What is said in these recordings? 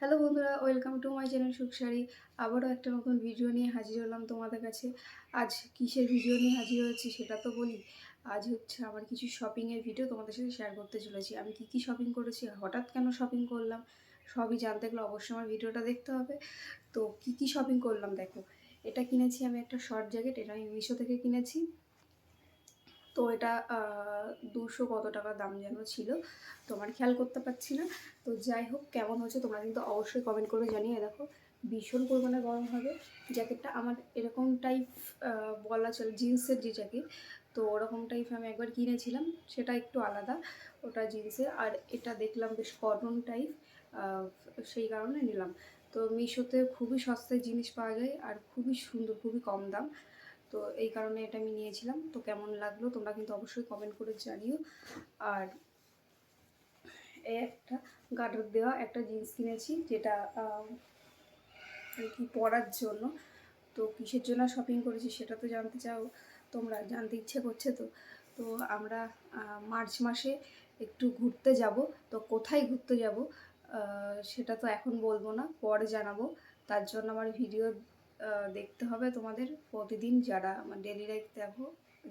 Hello বন্ধুরা welcome to my channel Sukhsari আবারও একটা নতুন ভিডিও নিয়ে হাজির হলাম তোমাদের কাছে। আজ কিসের ভিডিও নিয়ে হাজির হয়েছি সেটা তো বলি। আজ হচ্ছে আমার কিছু শপিংয়ের ভিডিও তোমাদের সাথে শেয়ার করতে চলেছি। আমি কি কি শপিং করেছি, হঠাৎ কেন শপিং করলাম, সবই জানতে গেলে অবশ্যই আমার ভিডিওটা দেখতে হবে। তো কি কি শপিং করলাম দেখো, এটা কিনেছি আমি একটা শর্ট জ্যাকেট এটা আমি মিশো থেকে কিনেছি। তো এটা দুশো কত টাকা দাম যেন ছিল তোমার খেয়াল করতে পারছি না। তো যাই হোক, কেমন হচ্ছে তোমরা কিন্তু অবশ্যই কমেন্ট করে জানিয়ে দেখো। ভীষণ পরিমাণে গরম হবে। জ্যাকেটটা আমার এরকম টাইপ বলা চলে জিন্সের যে জ্যাকেট, তো ওরকম টাইপ আমি একবার কিনেছিলাম, সেটা একটু আলাদা, ওটা জিন্সের। আর এটা দেখলাম বেশ কটন টাইপ সেই কারণে নিলাম। তো মিশোতে খুবই সস্তায় জিনিস পাওয়া যায়, আর খুবই সুন্দর, খুবই কম দাম। তো এই কারণে এটা আমি নিয়েছিলাম। তো কেমন লাগল তোমরা কিন্তু অবশ্যই কমেন্ট করে জানিও। আর একটা গার্ডার দেওয়া একটা জিন্স কিনেছি যেটা আর কি পরার জন্য। তো কিসের জন্য শপিং করেছি সেটা তো জানতে চাও, তোমরা জানতে ইচ্ছে করছে তো। তো আমরা মার্চ মাসে একটু ঘুরতে যাব। তো কোথায় ঘুরতে যাব সেটা তো এখন বলব না, পরে জানাব। তার জন্য আমার ভিডিও দেখতে হবে তোমাদের প্রতিদিন যারা আমার ডেলি লাইফ দেখো।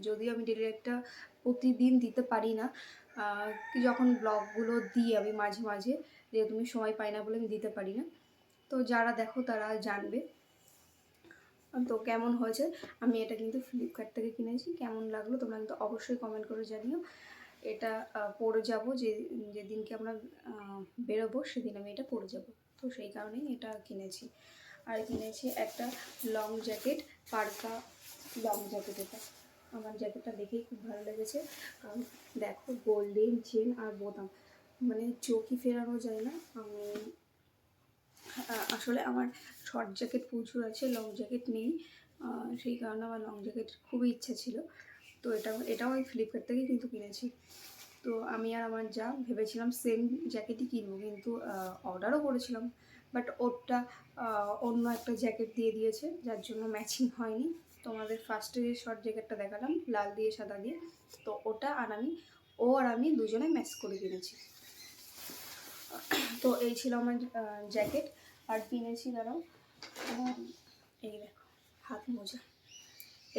যদিও আমি ডেলি লাইফটা প্রতিদিন দিতে পারি না যখন ব্লগগুলো দিই আমি মাঝে মাঝে, যে তুমি সময় পাই না বলে আমি দিতে পারি না। তো যারা দেখো তারা জানবে। তো কেমন হয়েছে? আমি এটা কিন্তু ফ্লিপকার্ট থেকে কিনেছি কেমন লাগল তোমরা কিন্তু অবশ্যই কমেন্ট করে জানিও। এটা পরে যাব যে, যেদিনকে আমরা বেরোবো সেদিন আমি এটা পরে যাব। তো সেই কারণেই এটা কিনেছি। আর কিনেছি একটা long jacket parka long jacket এটা। আমার জ্যাকেটটা দেখেই খুব ভালো লেগেছে। কারণ দেখো গোল্ডেন চেন আর বোতাম। মানে চোখই ফেরানো যায় না। আমি আসলে আমার শর্ট জ্যাকেট প্রচুর আছে লং জ্যাকেট নেই। সেই কারণে আমার লং জ্যাকেট খুবই ইচ্ছা ছিল। তো এটা, এটাও আমি ফ্লিপকার্ট থেকেই কিন্তু কিনেছি। তো আমি আর আমার যা ভেবেছিলাম সেম জ্যাকেটই কিনবো। কিন্তু অর্ডারও করেছিলাম। বাট ওরটা অন্য একটা জ্যাকেট দিয়ে দিয়েছে, যার জন্য ম্যাচিং হয়নি। তোমাদের ফার্স্টে যে শর্ট জ্যাকেটটা দেখালাম, লাল দিয়ে সাদা দিয়ে। তো ওটা আর আমি, ও আর আমি দুজনে ম্যাচ করে কিনেছি। তো এই ছিল আমার জ্যাকেট আর কিনেছি দাঁড়াও এই দেখো, হাত মোজা।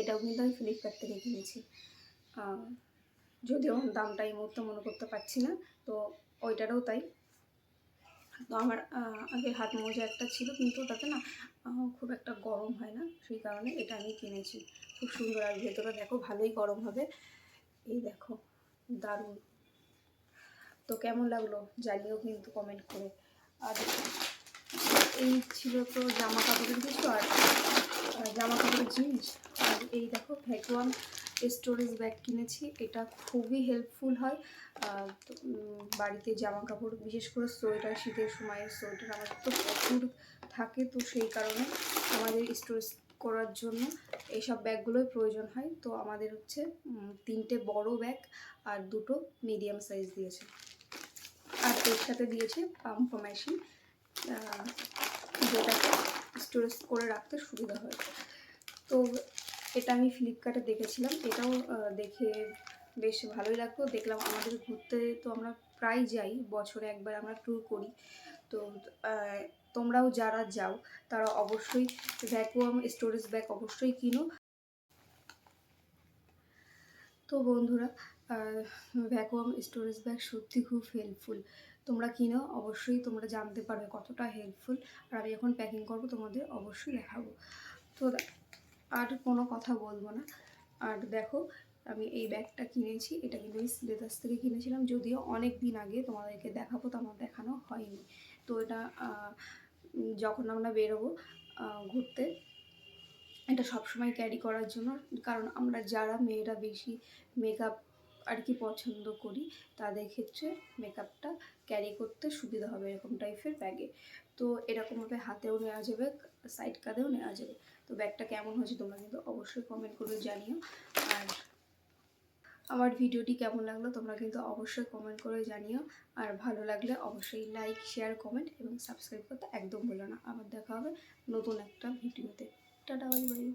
এটাও কিন্তু আমি ফ্লিপকার্ট থেকে কিনেছি। যদিও দামটা এই মুহূর্তে মনে করতে পারছি না, তো ওইটারও তাই। তো আমার আগে হাত মোজা একটা ছিল, কিন্তু ওটাতে না খুব একটা গরম হয় না, সেই কারণে এটা আমি কিনেছি। খুব সুন্দর, আর ভেতরে দেখো ভালোই গরম হবে। এই দেখো, দারুণ। তো কেমন লাগল জানিও কিন্তু কমেন্ট করে। আর এই ছিল তো জামা কাপড়ের কিছু আর জামা কাপড়ের জিনিস, আর এই দেখো ভ্যাকুয়াম স্টোরেজ ব্যাগ কিনেছি, এটা খুবই হেল্পফুল হয়। বাড়িতে জামা কাপড় বিশেষ করে সোয়েটার, শীতের সময় সোয়েটার আমাদের তো প্রচুর থাকে, তো সেই কারণে আমাদের স্টোরেজ করার জন্য এইসব ব্যাগগুলোই প্রয়োজন হয়। তো আমাদের হচ্ছে তিনটে বড় ব্যাগ আর দুটো মিডিয়াম সাইজ দিয়েছে। আর এর সাথে দিয়েছে পাম্প মেশিন যেটাকে স্টোরেজ করে রাখতে সুবিধা হয়েছে তো এটা আমি ফ্লিপকার্টে দেখেছিলাম। এটাও দেখে বেশ ভালোই লাগতো। দেখলাম আমাদের ঘুরতে তো আমরা প্রায় যাই, বছরে একবার আমরা ট্যুর করি। তো তোমরাও যারা যাও, তারা অবশ্যই ভ্যাকুয়াম স্টোরেজ ব্যাগ অবশ্যই কিনো। তো বন্ধুরা ভ্যাকুয়াম স্টোরেজ ব্যাগ সত্যি খুব হেল্পফুল তোমরা কিনো, অবশ্যই তোমরা জানতে পারবে কতটা হেল্পফুল আর আমি যখন প্যাকিং করব, তোমাদের অবশ্যই দেখাবো। তো আর কোনো কথা বলব না। আর দেখো, আমি এই ব্যাগটা কিনেছি, এটা কিন্তু আমি সিলেদাস থেকে কিনেছিলাম, যদিও অনেক দিন আগে তোমাদেরকে দেখাবো, তো আমার দেখানো হয়নি। তো এটা যখন আমরা বেরোবো ঘুরতে, এটা সবসময় ক্যারি করার জন্য, কারণ আমরা যারা মেয়েরা বেশি মেকআপ আর কি পছন্দ করি, তাদের ক্ষেত্রে মেকআপটা ক্যারি করতে সুবিধা হবে এরকম টাইপের ব্যাগে তো এরকমভাবে হাতেও নেওয়া যাবে সাইড কাঁধেও নেওয়া যাবে। তো ব্যাগটা কেমন হয়েছে তোমরা কিন্তু অবশ্যই কমেন্ট করে জানিও। আর আমার ভিডিওটি কেমন লাগল তোমরা কিন্তু অবশ্যই কমেন্ট করে জানিও। আর ভালো লাগলে অবশ্যই লাইক শেয়ার কমেন্ট এবং সাবস্ক্রাইব করতে একদম ভুলো না। আবার দেখা হবে নতুন একটা ভিডিওতে। Tata bye bye